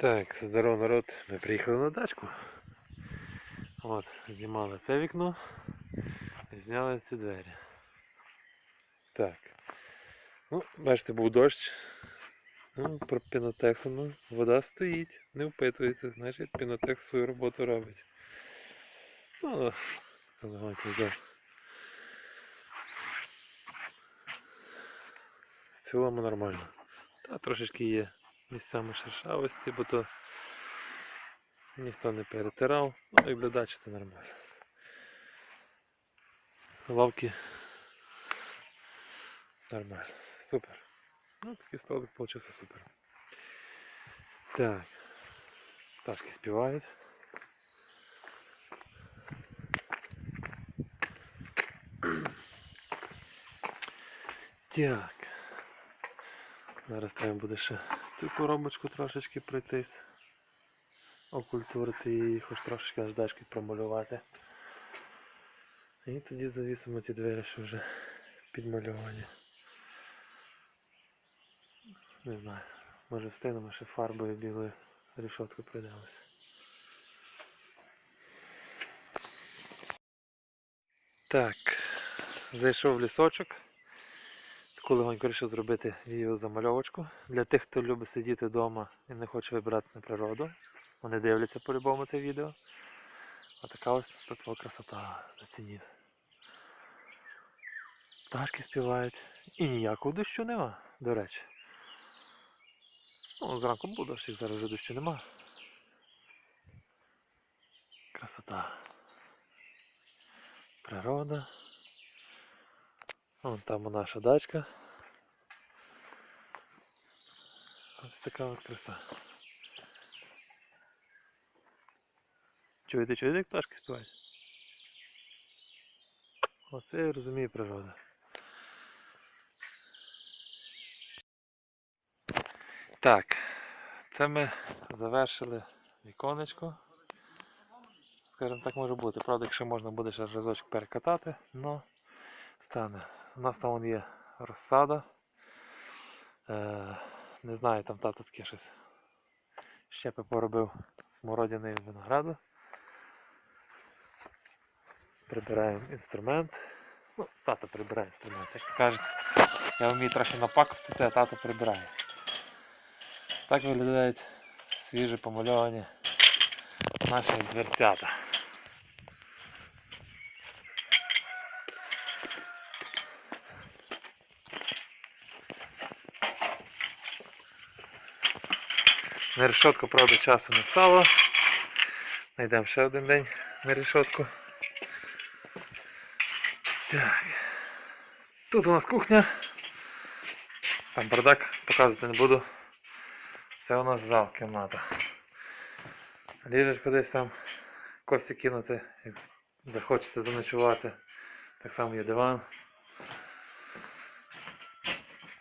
Так, здорово народ. Ми приїхали на дачку. От, знімали це вікно, зняли ці двері. Так. Ну, бачите, був дощ. Ну, про пінотексу, ну, вода стоїть, не впитується, значить пінотекс свою роботу робить. Ну, легонько взяв. В цілому нормально. Та трошечки є місцями шершавості, бо то ніхто не перетирав, ну для це нормально. Лавки нормально. Супер. Ну такий столик получився супер. Так. Пташки співають. Так. Зараз треба буде ще цю коробочку трошечки пройтись. Окультурити її, хоч трошечки наждачки промалювати. І тоді завісимо ті двері, що вже підмальовані. Не знаю. Може встигнемо ще фарбою білою рішоткою пройдемося. Так, зайшов в лісочок. Таку легонько вирішив зробити відеозамальовочку. Для тих, хто любить сидіти вдома і не хоче вибиратися на природу. Вони дивляться по-любому це відео. Отака ось тут красота. Зацініть. Пташки співають. І ніякого дощу нема, до речі. Ну, зранку буде, дощик, зараз вже дощу нема. Красота. Природа. Вон там наша дачка. Ось така от краса. Чуєте, чуєте, як пташки співають? Оце я розумію природа. Так, це ми завершили віконечко. Скажімо так може бути. Правда, якщо можна буде ще разочок перекатати, но стане. У нас там вон є розсада. Е, не знаю, там тато таке щось щепи поробив смородяний винограду. Прибираємо інструмент. Ну, тато прибирає інструмент, як то кажуть. Я вмію трохи напакостити, а тато прибирає. Так виглядають свіже помальовані наші дверцята. На решетку, правда, часу не стало. Найдемо ще один день на решетку. Так. Тут у нас кухня. Там бардак, показувати не буду. Це у нас зал, кімната. Ліжечко десь там кості кинути, як захочеться заночувати. Так само є диван.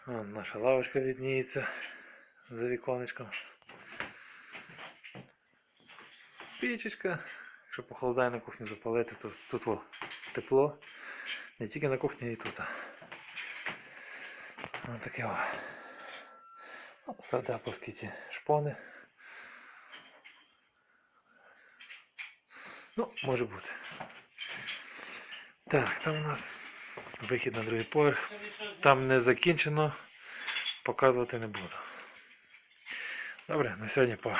Наша лавочка відніється за віконечком. Пічечка. Якщо похолодає на кухні запалити, то тут о, тепло. Не тільки на кухні, і тут. Ось таке о. Садаповські ті шпони. Ну, може бути. Так, там у нас вихід на другий поверх. Там не закінчено. Показувати не буду. Добре, на сьогодні па.